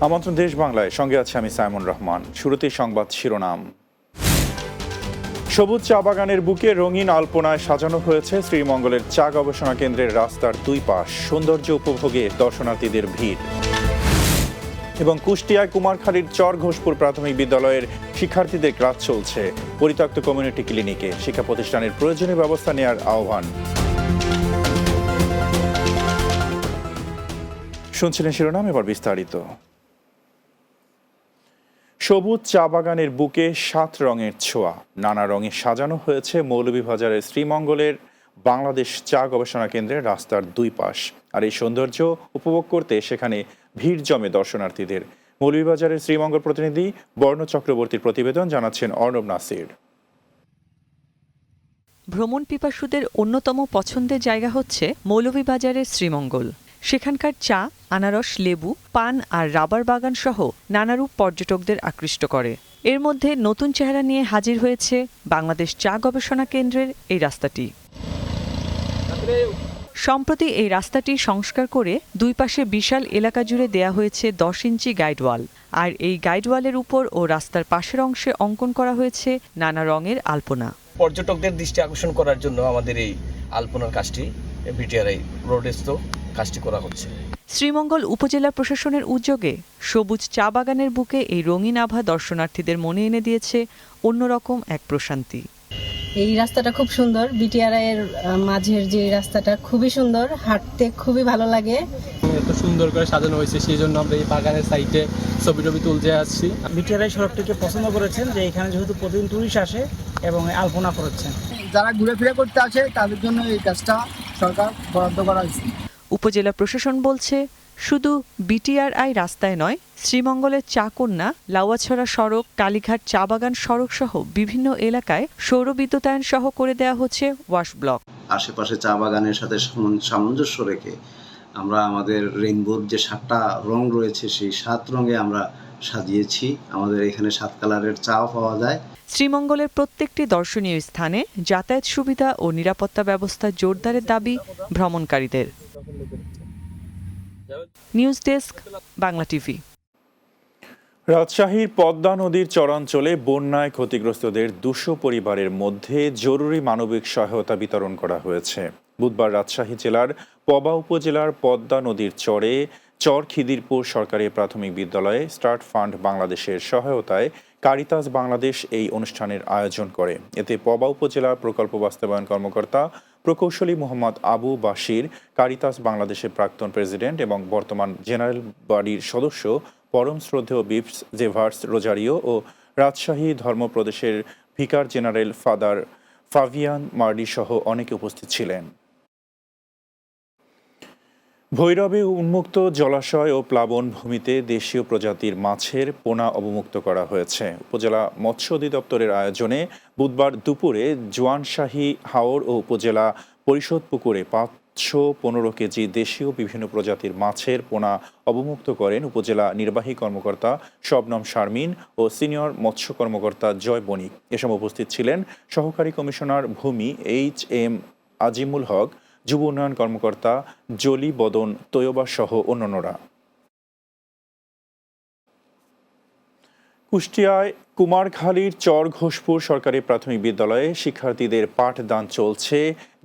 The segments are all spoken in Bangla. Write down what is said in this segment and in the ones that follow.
আমন্ত্রণ দেশ বাংলায়। সঙ্গে আছে আমি সাইমন রহমান। শুরুতেই সংবাদ শিরোনাম। সবুজ চা বাগানের বুকে রঙিন আলপনায় সাজানো হয়েছে শ্রীমঙ্গলের চা গবেষণা কেন্দ্রের রাস্তার দুই পাশ। সৌন্দর্য উপভোগে দর্শনার্থীদের ভিড়। এবং কুষ্টিয়ায় কুমারখালীর চর ঘোষপুর প্রাথমিক বিদ্যালয়ের শিক্ষার্থীদের ক্লাস চলছে। পরিত্যক্ত কমিউনিটি ক্লিনিকে শিক্ষা প্রতিষ্ঠানের প্রয়োজনীয় ব্যবস্থা নেওয়ার আহ্বান। শুনছিলেন শিরোনাম, এবার বিস্তারিত। সবুজ চা বাগানের বুকে সাত রঙের ছোঁয়া। নানা রঙে সাজানো হয়েছে মৌলভীবাজারের শ্রীমঙ্গলের বাংলাদেশ চা গবেষণা কেন্দ্রের রাস্তার দুই পাশ। আর এই সৌন্দর্য উপভোগ করতে সেখানে ভিড় জমে দর্শনার্থীদের। মৌলভীবাজারের শ্রীমঙ্গল প্রতিনিধি বর্ণ চক্রবর্তীর প্রতিবেদন জানাচ্ছেন অর্ণব নাসির। ভ্রমণ পিপাসুদের অন্যতম পছন্দের জায়গা হচ্ছে মৌলভীবাজারের শ্রীমঙ্গল। সেখানকার চা, আনারস, লেবু, পান আর রাবার বাগান সহ নানারূপ পর্যটকদের আকৃষ্ট করে। এর মধ্যে নতুন চেহারা নিয়ে হাজির হয়েছে বাংলাদেশ চা গবেষণা কেন্দ্রের এই রাস্তাটি। সম্প্রতি এই রাস্তাটি সংস্কার করে দুই পাশে বিশাল এলাকা জুড়ে দেয়া হয়েছে দশ ইঞ্চি গাইডওয়াল আর এই গাইডওয়ালের উপর ও রাস্তার পাশের অংশে অঙ্কন করা হয়েছে নানা রঙের আলপনা। পর্যটকদের দৃষ্টি আকর্ষণ করার জন্য আমাদের এই আলপনার কাজটি বিটিআরআই রোডস্থ কাজটি করা হচ্ছে। শ্রীমঙ্গল উপজেলা প্রশাসনের উদ্যোগে সবুজ চা বাগানের বুকে এই রঙিন আভা দর্শনার্থীদের মনে এনে দিয়েছে অন্যরকম এক প্রশান্তি। এই রাস্তাটা খুব সুন্দর। বিটিআরআই এর মাঝের যে রাস্তাটা খুবই সুন্দর। হাঁটতে খুবই ভালো লাগে। এত সুন্দর করে সাজানো হয়েছে সেই জন্য আমরা এই বাগানের সাইডে ছবি টবি তুলতে আসছি। বিটিআরআই সড়কটিকে পছন্দ করেছেন যে এখানে যেহেতু প্রতিদিন টুরিস্ট আসে এবং আলপনা করেছেন। যারা ঘুরে ফিরে করতে আসে তাদের জন্য এই কাজটা সরকার বরাদ্দ করা হয়েছে উপজেলা প্রশাসন বলছে শুধু বিটিআরআই রাস্তায় নয় শ্রীমঙ্গলের চাকন্যা লাউয়াছড়া সড়ক কালীঘাট চা বাগান সড়ক সহ বিভিন্ন এলাকায় সৌর বিদ্যুতায়ন সহ করে দেওয়া হচ্ছে ওয়াশ ব্লক। আশেপাশে চা বাগানের সাথে সামঞ্জস্য রেখে আমরা আমাদের রেইনবোর যে সাতটা রং রয়েছে সেই সাত রঙে আমরা সাজিয়েছি। আমাদের এখানে সাত কালারের চাও পাওয়া যায়। শ্রীমঙ্গলের প্রত্যেকটি দর্শনীয় স্থানে যাতায়াত সুবিধা ও নিরাপত্তা ব্যবস্থা জোরদারের দাবি ভ্রমণকারীদের। News desk, Bangla TV. রাজশাহীর পদ্মা নদীর চরাঞ্চলে বন্যায় ক্ষতিগ্রস্তদের দুশো পরিবারের মধ্যে জরুরি মানবিক সহায়তা বিতরণ করা হয়েছে। বুধবার রাজশাহী জেলার পবা উপজেলার পদ্মা নদীর চরে চর খিদিরপুর সরকারি প্রাথমিক বিদ্যালয়ে স্টার্ট ফান্ড বাংলাদেশের সহায়তায় কারিতাস বাংলাদেশ এই অনুষ্ঠানের আয়োজন করে। এতে পবা উপজেলার প্রকল্প বাস্তবায়ন কর্মকর্তা প্রকৌশলী মোহাম্মদ আবু বাশির, কারিতাস বাংলাদেশের প্রাক্তন প্রেসিডেন্ট এবং বর্তমান জেনারেল বডির সদস্য, পরম শ্রদ্ধেয় বিপস জেভার্স রোজারিও ও Rajshahi ধর্মপ্রদেশের vicar general father Fabian Mardi সহ অনেকে উপস্থিত ছিলেন। ভৈরবে উন্মুক্ত জলাশয় ও প্লাবন ভূমিতে দেশীয় প্রজাতির মাছের পোনা অবমুক্ত করা হয়েছে। উপজেলা মৎস্য অধিদপ্তরের আয়োজনে বুধবার দুপুরে জোয়ানশাহী, হাওর ও উপজেলা পরিষদ পুকুরে পাঁচশো পনেরো কেজি দেশীয় বিভিন্ন প্রজাতির মাছের পোনা অবমুক্ত করেন উপজেলা নির্বাহী কর্মকর্তা শবনম শারমিন ও সিনিয়র মৎস্য কর্মকর্তা জয় বণিক। এসব উপস্থিত ছিলেন সহকারী কমিশনার ভূমি এইচ এম আজিমুল হক যুব উন্নয়ন কর্মকর্তা জলি বদন তৈয়বা সহ অন্যান্যরা। কুষ্টিয়ায় কুমারখালীর চর ঘোষপুর সরকারি প্রাথমিক বিদ্যালয়ে শিক্ষার্থীদের পাঠদান চলছে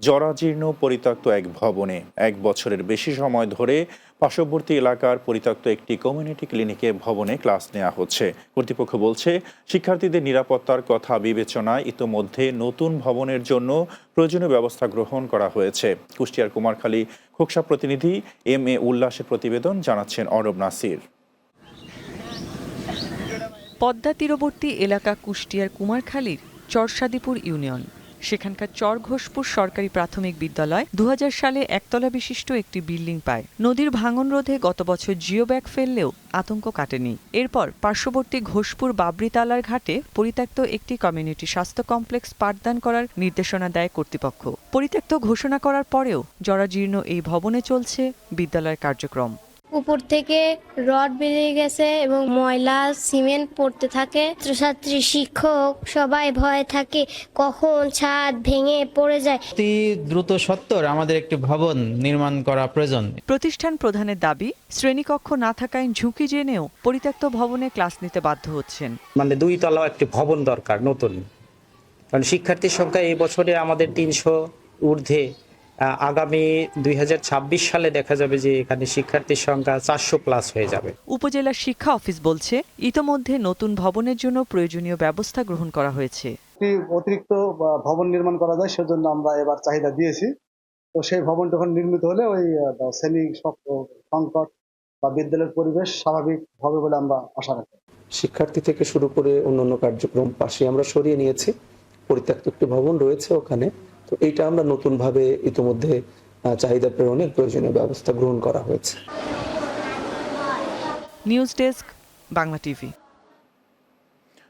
জরাজীর্ণ পরিত্যক্ত এক ভবনে। এক বছরের বেশি সময় ধরে পার্শ্ববর্তী এলাকার পরিত্যক্ত একটি কমিউনিটি ক্লিনিকে ভবনে ক্লাস নেওয়া হচ্ছে। কর্তৃপক্ষ বলছে, শিক্ষার্থীদের নিরাপত্তার কথা বিবেচনায় ইতোমধ্যে নতুন ভবনের জন্য প্রয়োজনীয় ব্যবস্থা গ্রহণ করা হয়েছে। কুষ্টিয়ার কুমারখালী খোকসা প্রতিনিধি এম এ উল্লাসের প্রতিবেদন জানাচ্ছেন অরব নাসির। পদ্মা তীরবর্তী এলাকা কুষ্টিয়ার কুমারখালীর চরসাদিপুর ইউনিয়ন। সেখানকার চর ঘোষপুর সরকারি প্রাথমিক বিদ্যালয় দু হাজার সালে একতলা বিশিষ্ট একটি বিল্ডিং পায়। নদীর ভাঙন রোধে গত বছর জিও ব্যাগ ফেললেও আতঙ্ক কাটেনি। এরপর পার্শ্ববর্তী ঘোষপুর বাবরিতালার ঘাটে পরিত্যক্ত একটি কমিউনিটি স্বাস্থ্য কমপ্লেক্স পাঠদান করার নির্দেশনা দেয় কর্তৃপক্ষ। পরিত্যক্ত ঘোষণা করার পরেও জরাজীর্ণ এই ভবনে চলছে বিদ্যালয়ের কার্যক্রম। উপর থেকে রড বেরিয়ে গেছে এবং ময়লা সিমেন্ট পড়তে থাকে। ছাত্রছাত্রী শিক্ষক সবাই ভয় থাকে কখন ছাদ ভেঙে পড়ে যায়। অতি দ্রুত সত্তর আমাদের একটি ভবন নির্মাণ করা প্রয়োজন। প্রতিষ্ঠান প্রধানের দাবি শ্রেণীকক্ষ না থাকায় ঝুঁকি জেনেও পরিত্যক্ত ভবনে ক্লাস নিতে বাধ্য হচ্ছেন। মানে দুই তলা একটি ভবন দরকার নতুন। কারণ শিক্ষার্থীর সংখ্যা এই বছরে আমাদের তিনশো ঊর্ধ্বে। আগামী দুই হাজার ছাব্বিশ সালে দেখা যাবে যে এখানে শিক্ষার্থীর সংখ্যা চারশো প্লাস হয়ে যাবে। উপজেলা শিক্ষা অফিস বলছে ইতোমধ্যে নতুন ভবনের জন্য প্রয়োজনীয় ব্যবস্থা গ্রহণ করা হয়েছে। অতিরিক্ত ভবন নির্মাণ করা যায় সেজন্য আমরা এবার চাহিদা দিয়েছি। তো সেই ভবন যখন নির্মিত হলে ওই শ্রেণি সংকট বা বিদ্যালয়ের পরিবেশ স্বাভাবিক হবে বলে আমরা আশা রাখি। শিক্ষার্থী থেকে শুরু করে অন্যান্য কার্যক্রম পাশে আমরা সরিয়ে নিয়েছি। পরিত্যক্ত একটি ভবন রয়েছে ওখানে। তো এইটা আমরা নতুনভাবে ইতিমধ্যে চাহিদা প্রেরণের প্রয়োজনীয় ব্যবস্থা গ্রহণ করা হয়েছে। News desk Bangla TV.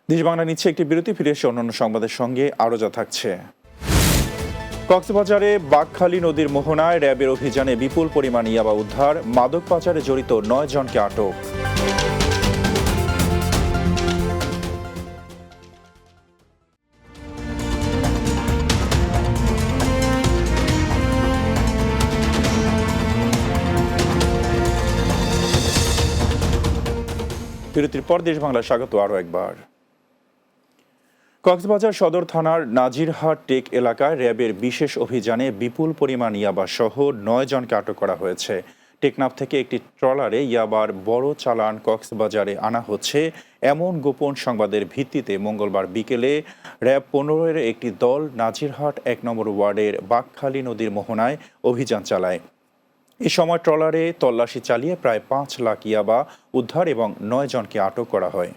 দেশ বাংলা নিচ্ছে একটি বিরতি ফিরে এসে অন্যান্য সংবাদের সঙ্গে আরও যা থাকছে। কক্সবাজারে বাঘখালী নদীর মোহনায় র্যাবের অভিযানে বিপুল পরিমাণ ইয়াবা উদ্ধার মাদক পাচারে জড়িত নয় জনকে আটক। বিরতির পর দেশ বাংলা স্বাগত আরও একবার। কক্সবাজার সদর থানার নাজিরহাট টেক এলাকায় র্যাবের বিশেষ অভিযানে বিপুল পরিমাণ ইয়াবা সহ নয় জনকে আটক করা হয়েছে। টেকনাফ থেকে একটি ট্রলারে ইয়াবার বড় চালান কক্সবাজারে আনা হচ্ছে। এমন গোপন সংবাদের ভিত্তিতে মঙ্গলবার বিকেলে র্যাব পনেরোর একটি দল নাজিরহাট এক নম্বর ওয়ার্ডের বাঘখালী নদীর মোহনায় অভিযান চালায়। এ সময় ট্রলারে তল্লাশি চালিয়ে প্রায় পাঁচ লাখ ইয়াবা উদ্ধার এবং নয় জনকে আটক করা হয়।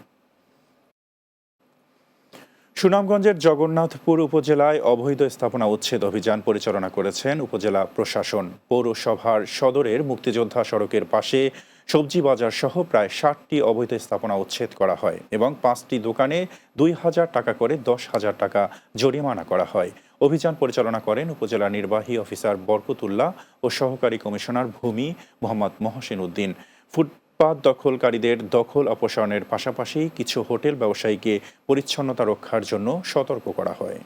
সুনামগঞ্জের জগন্নাথপুর উপজেলায় অবৈধ স্থাপনা উচ্ছেদ অভিযান পরিচালনা করেছেন উপজেলা প্রশাসন। পৌরসভার সদরের মুক্তিযোদ্ধা সড়কের পাশে সবজি বাজার সহ প্রায় ষাটটি অবৈধ স্থাপনা উচ্ছেদ করা হয় এবং পাঁচটি দোকানে দুই হাজার টাকা করে দশ হাজার টাকা জরিমানা করা হয়। অভিযান পরিচালনা করেন উপজেলা নির্বাহী অফিসার বরকতুল্লাহ ও সহকারী কমিশনার ভূমি মোহাম্মদ মহসিন উদ্দিন। ফুটপাত দখলকারীদের দখল অপসারণের পাশাপাশি কিছু হোটেল ব্যবসায়ীকে পরিচ্ছন্নতা রক্ষার জন্য সতর্ক করা হয়।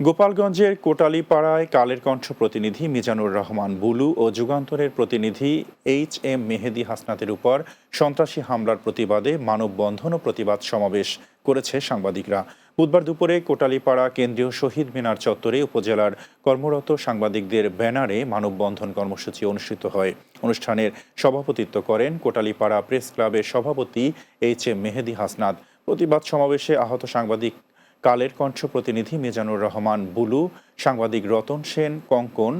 গোপালগঞ্জের কোটালীপাড়ায় কালের কণ্ঠ প্রতিনিধি মিজানুর রহমান বুলু ও যুগান্তরের প্রতিনিধি এইচ এম মেহেদি হাসনাতের উপর সন্ত্রাসী হামলার প্রতিবাদে মানববন্ধন ও প্রতিবাদ সমাবেশ করেছে সাংবাদিকরা। বুধবার দুপুরে কোটালীপাড়া কেন্দ্রীয় শহীদ মিনার চত্বরে উপজেলার কর্মরত সাংবাদিকদের ব্যানারে মানববন্ধন কর্মসূচি অনুষ্ঠিত হয়। অনুষ্ঠানের সভাপতিত্ব করেন কোটালীপাড়া প্রেস ক্লাবের সভাপতি এইচ এম মেহেদি হাসনাত। প্রতিবাদ সমাবেশে আহত সাংবাদিক কালের কণ্ঠ প্রতিনিধি মিজানুর রহমান, বুলু, সাংবাদিক রতন সেন, কঙ্কন,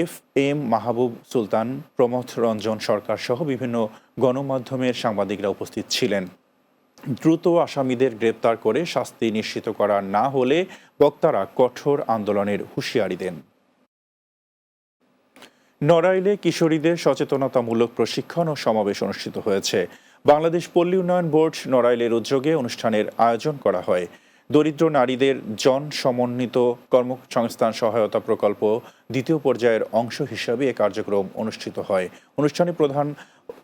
এফ এম মাহবুব সুলতান, প্রমথ রঞ্জন সরকার সহ বিভিন্ন গণমাধ্যমের সাংবাদিকরা উপস্থিত ছিলেন। দ্রুত আসামিদের গ্রেপ্তার করে শাস্তি নিশ্চিত করা না হলে বক্তারা কঠোর আন্দোলনের হুঁশিয়ারি দেন। নড়াইলে কিশোরীদের সচেতনতামূলক প্রশিক্ষণ ও সমাবেশ অনুষ্ঠিত হয়েছে। বাংলাদেশ পল্লী উন্নয়ন বোর্ড নড়াইলের উদ্যোগে অনুষ্ঠানের আয়োজন করা হয়। দরিদ্র নারীদের জন সমন্বিত কর্মসংস্থান সহায়তা প্রকল্প দ্বিতীয় পর্যায়ের অংশ হিসাবে এ কার্যক্রম অনুষ্ঠিত হয়। অনুষ্ঠানে প্রধান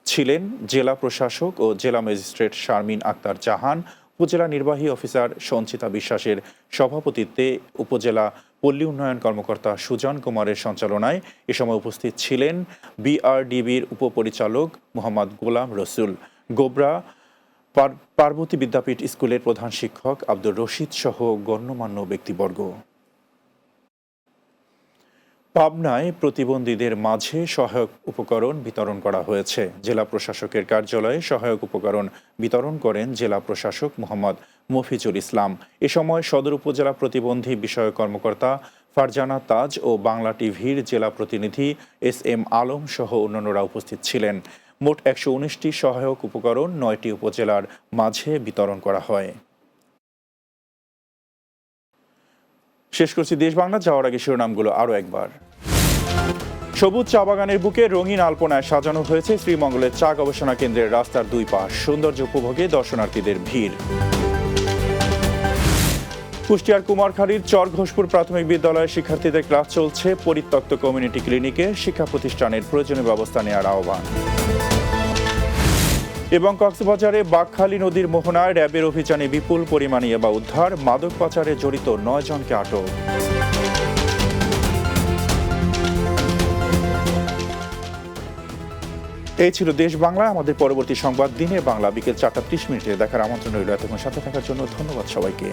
ছিলেন জেলা প্রশাসক ও জেলা ম্যাজিস্ট্রেট শারমিন আক্তার জাহান, উপজেলা নির্বাহী অফিসার সঞ্চিতা বিশ্বাসের সভাপতিত্বে উপজেলা পল্লী উন্নয়ন কর্মকর্তা সুজন কুমারের সঞ্চালনায় এ সময় উপস্থিত ছিলেন বিআরডিবির উপপরিচালক মোহাম্মদ গোলাম রসুল। গোবরা পার- পার্বতী বিদ্যাপীঠ স্কুলের প্রধান শিক্ষক আব্দুর রশিদ সহ গণ্যমান্য ব্যক্তিবর্গ। পাবনায় প্রতিবন্ধীদের মাঝে সহায়ক উপকরণ বিতরণ করা হয়েছে। জেলা প্রশাসকের কার্যালয়ে সহায়ক উপকরণ বিতরণ করেন জেলা প্রশাসক মোহাম্মদ মফিজুল ইসলাম। এ সময় সদর উপজেলা প্রতিবন্ধী বিষয়ক কর্মকর্তা ফারজানা তাজ ও বাংলা টিভির জেলা প্রতিনিধি এস এম আলম সহ অন্যান্যরা উপস্থিত ছিলেন। মোট একশো সহায়ক উপকরণ নয়টি উপজেলার মাঝে বিতরণ করা হয়। শেষ করছি দেশ বাংলা, যাওয়ার আগে শিরোনামগুলো আরও একবার। সবুজ চা বাগানের বুকে রঙিন আলপনায় সাজানো হয়েছে শ্রীমঙ্গলের চা গবেষণা কেন্দ্রের রাস্তার দুই পাশ। সৌন্দর্য উপভোগে দর্শনার্থীদের ভিড়। কুষ্টিয়ার কুমারখালীর চর ঘোষপুর প্রাথমিক বিদ্যালয়ের শিক্ষার্থীদের ক্লাস চলছে। পরিত্যক্ত কমিউনিটি ক্লিনিকে শিক্ষা প্রতিষ্ঠানের প্রয়োজনীয় ব্যবস্থা নেওয়ার আহ্বান। এবং কক্সবাজারে বাঘখালী নদীর মোহনায় র্যাবের অভিযানে বিপুল পরিমাণে এবা উদ্ধার। মাদক পাচারে জড়িত নয় জনকে আটক। এই ছিল দেশ বাংলা। আমাদের পরবর্তী সংবাদ দিনে বাংলা, বিকেল চারটা ত্রিশ মিনিটে দেখার আমন্ত্রণ রইল এতক্ষণ সাথে থাকার জন্য। ধন্যবাদ সবাইকে।